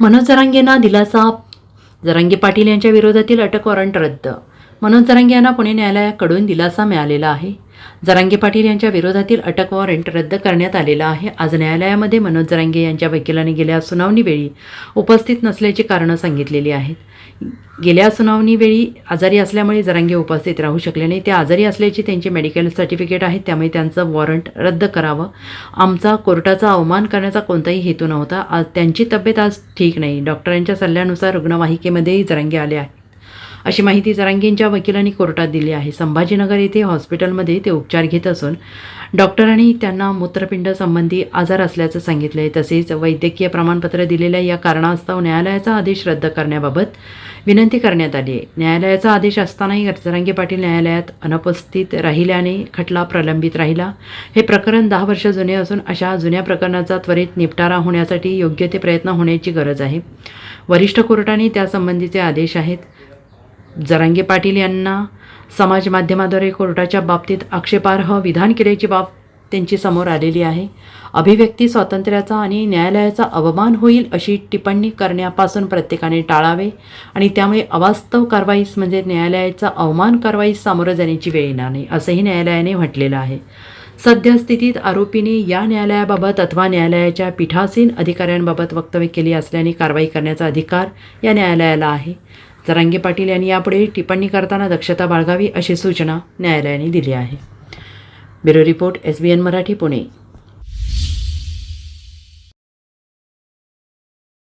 मनोज जरांगेंना दिलासा. जरांगे पाटील यांच्या विरोधातील अटक वॉरंट रद्द मनोज जरांगे यांना पुणे न्यायालयाकडून दिलासा मिळालेला आहे. जरांगे पाटील यांच्या विरोधातील अटक वॉरंट रद्द करण्यात आलेला आहे. आज न्यायालयामध्ये मनोज जरांगे यांच्या वकिलाने गेल्या सुनावणीवेळी उपस्थित नसल्याची कारणं सांगितलेली आहेत. गेल्या सुनावणीवेळी आजारी असल्यामुळे जरांगे उपस्थित राहू शकले नाही. ते आजारी असल्याची त्यांची मेडिकल सर्टिफिकेट आहेत त्यामुळे त्यांचं वॉरंट रद्द करावं. आमचा कोर्टाचा अवमान करण्याचा कोणताही हेतू नव्हता. आज त्यांची तब्येत आज ठीक नाही. डॉक्टरांच्या सल्ल्यानुसार रुग्णवाहिकेमध्येही जरांगे आले आहे अशी माहिती जरांगेंच्या वकिलांनी कोर्टात दिली आहे. संभाजीनगर येथे हॉस्पिटलमध्ये ते उपचार घेत असून डॉक्टरांनी त्यांना मूत्रपिंड संबंधी आजार असल्याचं सांगितलं आहे तसेच वैद्यकीय प्रमाणपत्र दिलेल्या या कारणास्तव न्यायालयाचा आदेश रद्द करण्याबाबत विनंती करण्यात आली आहे. न्यायालयाचा आदेश असतानाही जरांगे पाटील न्यायालयात अनुपस्थित राहिल्याने खटला प्रलंबित राहिला. हे प्रकरण दहा वर्ष जुने असून अशा जुन्या प्रकरणाचा त्वरित निपटारा होण्यासाठी योग्य ते प्रयत्न होण्याची गरज आहे. वरिष्ठ कोर्टाने त्यासंबंधीचे आदेश आहेत. जरांगे पाटील यांना समाज माध्यमाद्वारे कोर्टाच्या बाबतीत आक्षेपार्ह विधान केल्याची बाब त्यांची समोर आलेली आहे. अभिव्यक्ती स्वातंत्र्याचा आणि न्यायालयाचा अवमान होईल अशी टिप्पणी करण्यापासून प्रत्येकाने टाळावे आणि त्यामुळे अवास्तव कारवाईस म्हणजे न्यायालयाचा अवमान कारवाईस सामोरं जाण्याची वेळ येणार नाही असंही न्यायालयाने म्हटलेलं आहे. सद्यस्थितीत आरोपीने या न्यायालयाबाबत अथवा न्यायालयाच्या पीठासीन अधिकाऱ्यांबाबत वक्तव्य केली असल्याने कारवाई करण्याचा अधिकार या न्यायालयाला आहे. जरांगे पाटील यांनी यापुढे टिप्पणी करताना दक्षता बाळगावी अशी सूचना न्यायालयाने दिली आहे. Bureau report S B N Marathi Pune.